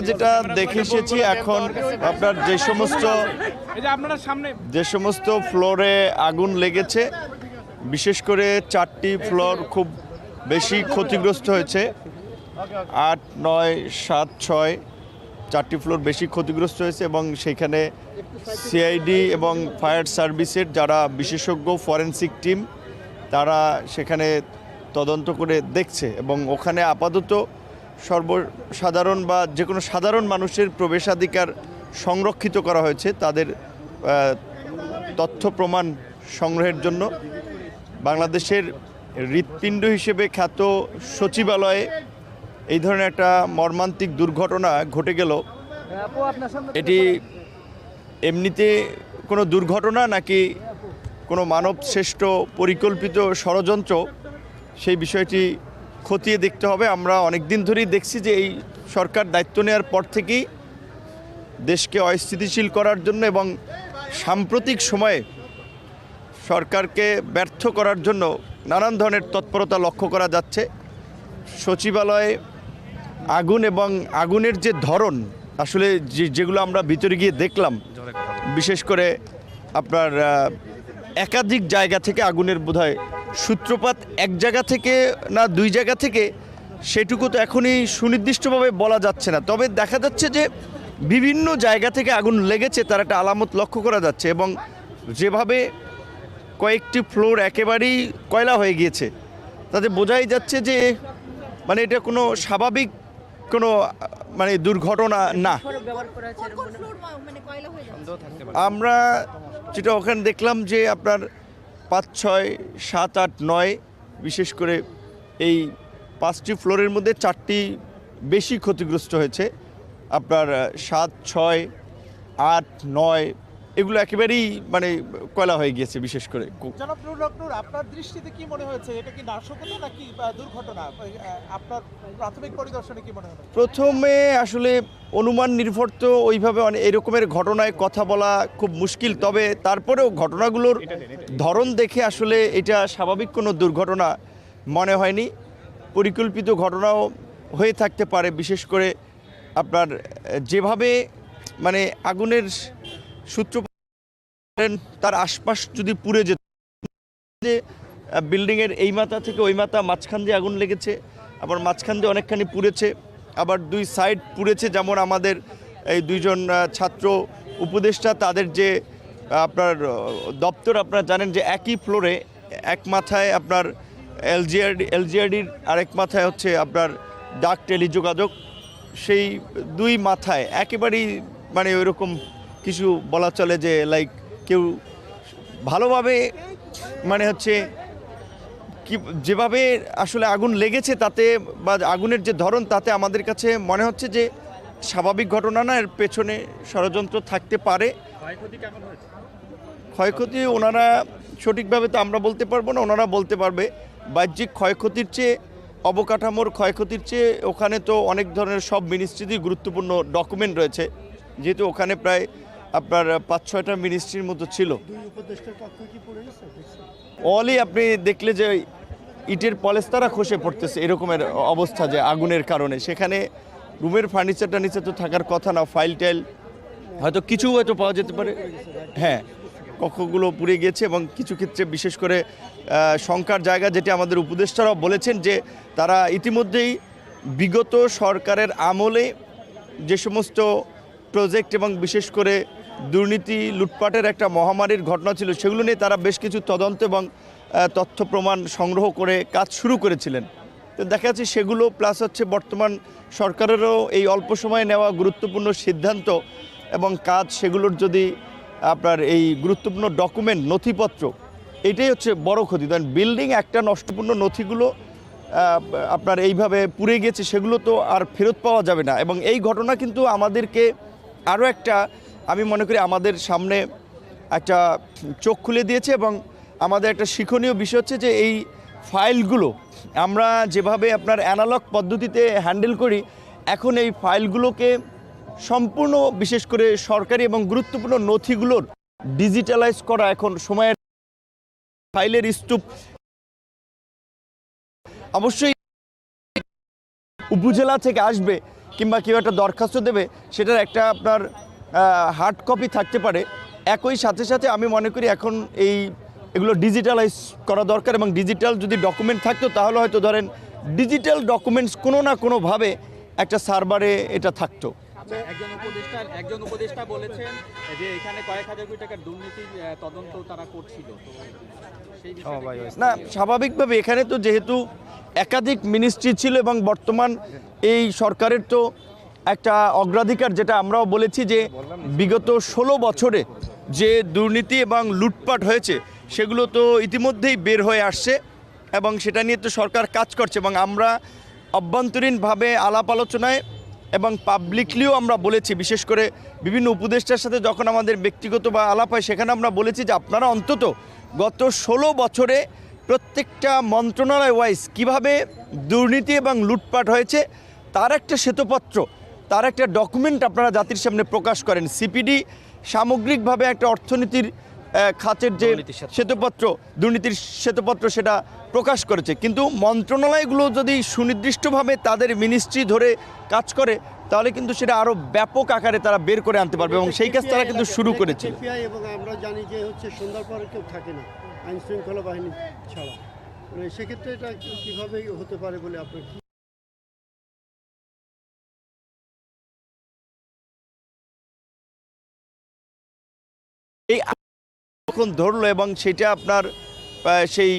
যেটা দেখে এসেছি এখন আপনার যে সমস্ত যে সমস্ত ফ্লোরে আগুন লেগেছে বিশেষ করে চারটি ফ্লোর খুব বেশি ক্ষতিগ্রস্ত হয়েছে। আট নয় সাত ছয় চারটি ফ্লোর বেশি ক্ষতিগ্রস্ত হয়েছে এবং সেখানে সিআইডি এবং ফায়ার সার্ভিসের যারা বিশেষজ্ঞ ফরেনসিক টিম তারা সেখানে তদন্ত করে দেখছে এবং ওখানে আপাতত সর্বসাধারণ বা যে কোনো সাধারণ মানুষের প্রবেশাধিকার সংরক্ষিত করা হয়েছে তাদের তথ্য প্রমাণ সংগ্রহের জন্য। বাংলাদেশের হৃৎপিণ্ড হিসেবে খ্যাত সচিবালয়ে এই ধরনের একটা মর্মান্তিক দুর্ঘটনা ঘটে গেল। এটি এমনিতে কোনো দুর্ঘটনা নাকি কোনো মানব শ্রেষ্ঠ পরিকল্পিত ষড়যন্ত্র, সেই বিষয়টি খতিয়ে দেখতে হবে। আমরা অনেক দিন ধরেই দেখছি যে এই সরকার দায়িত্ব নেওয়ার পর থেকেই দেশকে অস্থিতিশীল করার জন্য এবং সাম্প্রতিক সময়ে সরকারকে ব্যর্থ করার জন্য নানান ধরনের তৎপরতা লক্ষ্য করা যাচ্ছে। সচিবালয়ে আগুন এবং আগুনের যে ধরন, আসলে যেগুলো আমরা ভিতরে গিয়ে দেখলাম, বিশেষ করে আপনার একাধিক জায়গা থেকে আগুনের বোধহয় সূত্রপাত এক জায়গা থেকে না দুই জায়গা থেকে সেটুকু তো এখনই সুনির্দিষ্টভাবে বলা যাচ্ছে না। তবে দেখা যাচ্ছে যে বিভিন্ন জায়গা থেকে আগুন লেগেছে তার একটা আলামত লক্ষ্য করা যাচ্ছে এবং যেভাবে কয়েকটি ফ্লোর একেবারেই কয়লা হয়ে গিয়েছে তাতে বোঝাই যাচ্ছে যে মানে এটা কোনো স্বাভাবিক কোনো মানে দুর্ঘটনা না। মানে আমরা যেটা ওখানে দেখলাম যে আপনার পাঁচ ছয় সাত আট নয়, বিশেষ করে এই পাঁচটি ফ্লোরের মধ্যে চারটি বেশি ক্ষতিগ্রস্ত হয়েছে। আপনার সাত ছয় আট নয় এগুলো একেবারেই মানে কয়লা হয়ে গিয়েছে বিশেষ করে। জনাব আপনার দৃষ্টিতে কি মনে হয়েছে? এটা কি নাশকতা নাকি দুর্ঘটনা? আপনার প্রাথমিক পরিদর্শনে কি মনে হলো প্রথমে আসলে অনুমান নির্ভর তো ওইভাবে অনেক এরকমের ঘটনায় কথা বলা খুব মুশকিল তবে তারপরেও ঘটনাগুলোর ধরন দেখে আসলে এটা স্বাভাবিক কোনো দুর্ঘটনা মনে হয়নি। পরিকল্পিত ঘটনাও হয়ে থাকতে পারে বিশেষ করে আপনার যেভাবে মানে আগুনের সূত্র তার আশপাশ যদি পুড়ে যেত, যে বিল্ডিংয়ের এই মাথা থেকে ওই মাথা মাঝখান দিয়ে আগুন লেগেছে, আবার মাঝখান দিয়ে অনেকখানি পুড়েছে, আবার দুই সাইড পুড়েছে যেমন আমাদের এই দুইজন ছাত্র উপদেষ্টা, তাদের যে আপনার দপ্তর আপনারা জানেন যে একই ফ্লোরে এক মাথায় আপনার এলজিআরডি এলজিআরডির আরেক মাথায় হচ্ছে আপনার ডাক টেলিযোগাযোগ, সেই দুই মাথায় একেবারেই মানে ওইরকম কিছু বলা চলে যে লাইক কেউ ভালোভাবে মানে হচ্ছে কি যেভাবে আসলে আগুন লেগেছে তাতে বা আগুনের যে ধরন তাতে আমাদের কাছে মনে হচ্ছে যে স্বাভাবিক ঘটনা না এর পেছনে ষড়যন্ত্র থাকতে পারে। ক্ষয়ক্ষতি ওনারা সঠিকভাবে তো আমরা বলতে পারব না ওনারা বলতে পারবে। বাহ্যিক ক্ষয়ক্ষতির চেয়ে অবকাঠামোর ক্ষয়ক্ষতির চেয়ে ওখানে তো অনেক ধরনের সব মিনিস্ট্রিতেই গুরুত্বপূর্ণ ডকুমেন্ট রয়েছে। যেহেতু ওখানে প্রায় আপনার পাঁচ ছয়টা মিনিস্ট্রির মতো ছিল। অলই আপনি দেখলে যে ইটের পলেস্তারা খসে পড়তেছে এরকমের অবস্থা যে আগুনের কারণে। সেখানে রুমের ফার্নিচার নিচে তো থাকার কথা না ফাইল টাইল হয়তো কিছু হয়তো পাওয়া যেতে পারে। হ্যাঁ কক্ষগুলো পুড়ে গিয়েছে এবং কিছু ক্ষেত্রে বিশেষ করে শঙ্কার জায়গা যেটি আমাদের উপদেষ্টারাও বলেছেন যে তারা ইতিমধ্যেই বিগত সরকারের আমলে যে সমস্ত প্রজেক্ট এবং বিশেষ করে দুর্নীতি, লুটপাটের একটা মহামারীর ঘটনা ছিল, সেগুলো নিয়ে তারা বেশ কিছু তদন্ত এবং তথ্য প্রমাণ সংগ্রহ করে কাজ শুরু করেছিলেন। তো দেখা যাচ্ছে সেগুলো প্লাস হচ্ছে বর্তমান সরকারেরও এই অল্প সময়ে নেওয়া গুরুত্বপূর্ণ সিদ্ধান্ত এবং কাজ সেগুলোর যদি আপনার এই গুরুত্বপূর্ণ ডকুমেন্ট নথিপত্র, এটাই হচ্ছে বড় ক্ষতি। কারণ বিল্ডিং একটা নষ্টপূর্ণ নথিগুলো আপনার এইভাবে পুড়ে গেছে, সেগুলো তো আর ফেরত পাওয়া যাবে না। এবং এই ঘটনা কিন্তু আমাদেরকে আরও একটা আমি মনে করি আমাদের সামনে একটা চোখ খুলে দিয়েছে এবং আমাদের একটা শিক্ষণীয় বিষয় হচ্ছে যে এই ফাইলগুলো, আমরা যেভাবে আপনার অ্যানালগ পদ্ধতিতে হ্যান্ডেল করি, এখন এই ফাইলগুলোকে সম্পূর্ণ বিশেষ করে সরকারি এবং গুরুত্বপূর্ণ নথিগুলোর ডিজিটালাইজ করা এখন সময়ের ফাইলের স্তূপ। অবশ্যই উপজেলা থেকে আসবে কিংবা কেউ একটা দরখাস্ত দেবে, সেটার একটা আপনার হার্ড কপি থাকতে পারে। একই সাথে সাথে আমি মনে করি এখন এই এগুলো ডিজিটালাইজ করা দরকার এবং ডিজিটাল যদি ডকুমেন্ট থাকতো তাহলে হয়তো ধরেন ডিজিটাল ডকুমেন্টস কোনো না কোনোভাবে একটা সার্ভারে এটা থাকতো। আচ্ছা একজন উপদেষ্টা একজন উপদেষ্টা বলেছেন যে এখানে কয়েক হাজার কোটি টাকার দুর্নীতির তদন্ত তারা করছিল। তো সেই বিষয়ে না স্বাভাবিকভাবে এখানে তো যেহেতু একাধিক মিনিস্ট্রি ছিল এবং বর্তমান এই সরকারের তো একটা অগ্রাধিকার যেটা আমরাও বলেছি যে বিগত ষোলো বছরে যে দুর্নীতি এবং লুটপাট হয়েছে, সেগুলো তো ইতিমধ্যেই বের হয়ে আসছে এবং সেটা নিয়ে তো সরকার কাজ করছে এবং আমরা অভ্যন্তরীণভাবে আলাপ আলোচনায় এবং পাবলিকলিও আমরা বলেছি, বিশেষ করে বিভিন্ন উপদেষ্টার সাথে যখন আমাদের ব্যক্তিগত বা আলাপ হয়, সেখানে আমরা বলেছি যে আপনারা অন্তত গত ষোলো বছরে প্রত্যেকটা মন্ত্রণালয় ওয়াইজ কীভাবে দুর্নীতি এবং লুটপাট হয়েছে, তার একটা শ্বেতপত্র তার একটা ডকুমেন্ট আপনারা জাতির সামনে প্রকাশ করেন। সিপিডি সামগ্রিকভাবে একটা অর্থনীতির খাতের যে শ্বেতপত্র দুর্নীতির শ্বেতপত্র সেটা প্রকাশ করেছে। কিন্তু মন্ত্রণালয়গুলো যদি সুনির্দিষ্টভাবে তাদের মিনিস্ট্রি ধরে কাজ করে তাহলে কিন্তু সেটা আরও ব্যাপক আকারে তারা বের করে আনতে পারবে এবং সেই কাজ তারা কিন্তু শুরু করেছে এবং আমরা জানি যে হচ্ছে সন্ধ্যার পরে কেউ থাকে না আইন শৃঙ্খলা বাহিনী ছাড়া। মানে সেক্ষেত্রে এটা কীভাবে হতে পারে বলে আপনার যখন ধরলো এবং সেটা আপনার সেই